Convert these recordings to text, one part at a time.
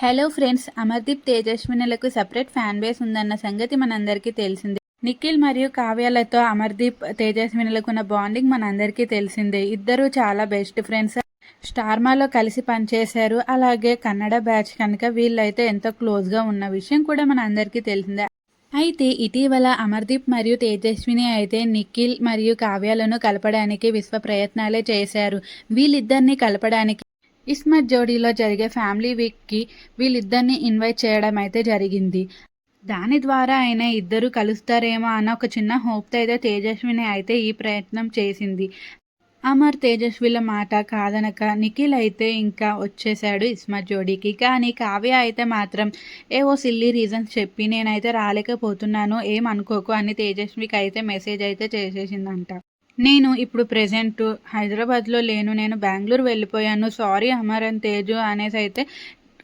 Hello friends Amardeep తేజస్వినులకు separate fan base ఉందన్న సంగతి మనందరికీ తెలిసిందే. నిఖిల్ మరియు కావ్యాలతో అమర్దీప్ తేజస్వినులకు ఉన్న బాండింగ్ మనందరికీ తెలిసిందే. ఇద్దరు చాలా బెస్ట్ ఫ్రెండ్స్ స్టార్మాలో కలిసి పనిచేశారు. అలాగే కన్నడ బ్యాచ్ కనుక వీళ్ళైతే ఎంతో క్లోజ్గా ఉన్న విషయం కూడా మన అందరికీ తెలిసిందే. అయితే ఇటీవల అమర్దీప్ మరియు తేజస్విని అయితే నిఖిల్ మరియు కావ్యాలను కలపడానికి విశ్వ ప్రయత్నాలే చేశారు. వీళ్ళిద్దరిని కలపడానికి ఇస్మత్ జోడీలో జరిగే ఫ్యామిలీ వీక్కి వీళ్ళిద్దరిని ఇన్వైట్ చేయడం అయితే జరిగింది. దాని ద్వారా అయినా ఇద్దరు కలుస్తారేమో అన్న ఒక చిన్న హోప్తో అయితే తేజస్విని అయితే ఈ ప్రయత్నం చేసింది. అమర్ తేజస్విల మాట కాదనక నిఖిల్ అయితే ఇంకా వచ్చేసాడు ఇస్మత్ జోడీకి కానీ కావ్య అయితే మాత్రం ఏవో సిల్లీ రీజన్స్ చెప్పి నేనైతే రాలేకపోతున్నాను ఏం అనుకోకు అని తేజస్వికి అయితే మెసేజ్ అయితే చేసేసిందంట. నేను ఇప్పుడు ప్రెసెంట్ హైదరాబాద్లో లేను నేను బెంగళూరు వెళ్ళిపోయాను. సారీ అమర్ అండ్ తేజు అనేసి అయితే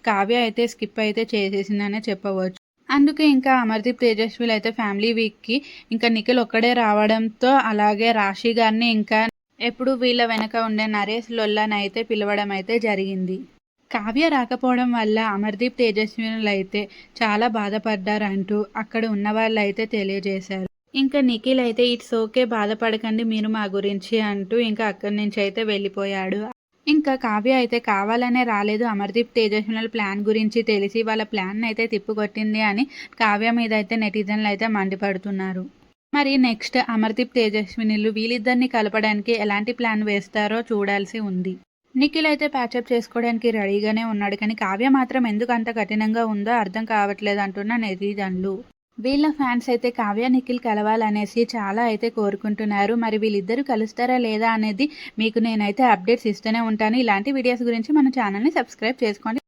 కావ్య అయితే స్కిప్ అయితే చేసేసిందనే చెప్పవచ్చు. అందుకే ఇంకా అమర్దీప్ తేజస్విలు అయితే ఫ్యామిలీ వీక్కి ఇంకా నిఖిల్ ఒక్కడే రావడంతో అలాగే రాశి గారిని ఇంకా ఎప్పుడు వీళ్ళ వెనక ఉండే నరేష్ లొల్లని అయితే పిలవడం అయితే జరిగింది. కావ్య రాకపోవడం వల్ల అమర్దీప్ తేజస్వినులు అయితే చాలా బాధపడ్డారంటూ అక్కడ ఉన్న వాళ్ళు అయితే తెలియజేశారు. ఇంకా నిఖిల్ అయితే ఇట్స్ ఓకే బాధపడకండి మీరు మా గురించి అంటూ ఇంకా అక్కడి నుంచి అయితే వెళ్ళిపోయాడు. ఇంకా కావ్య అయితే కావాలనే రాలేదు అమర్దీప్ తేజస్వినుల ప్లాన్ గురించి తెలిసి వాళ్ళ ప్లాన్ అయితే తిప్పుకొట్టింది అని కావ్య మీద అయితే నెటిజన్లు అయితే మండిపడుతున్నారు. మరి నెక్స్ట్ అమర్దీప్ తేజస్వినిలు వీళ్ళిద్దరిని కలపడానికి ఎలాంటి ప్లాన్ వేస్తారో చూడాల్సి ఉంది. నిఖిల్ అయితే ప్యాచప్ చేసుకోవడానికి రెడీగానే ఉన్నాడు కానీ కావ్య మాత్రం ఎందుకు అంత కఠినంగా ఉందో అర్థం కావట్లేదు అంటున్న నెటిజన్లు. వీళ్ళ ఫ్యాన్స్ అయితే కావ్య నిఖిల్ కలవాలనేసి చాలా అయితే కోరుకుంటున్నారు. మరి వీళ్ళిద్దరూ కలుస్తారా లేదా అనేది మీకు నేనైతే అప్డేట్స్ ఇస్తూనే ఉంటాను. ఇలాంటి వీడియోస్ గురించి మన ఛానల్ని సబ్స్క్రైబ్ చేసుకోండి.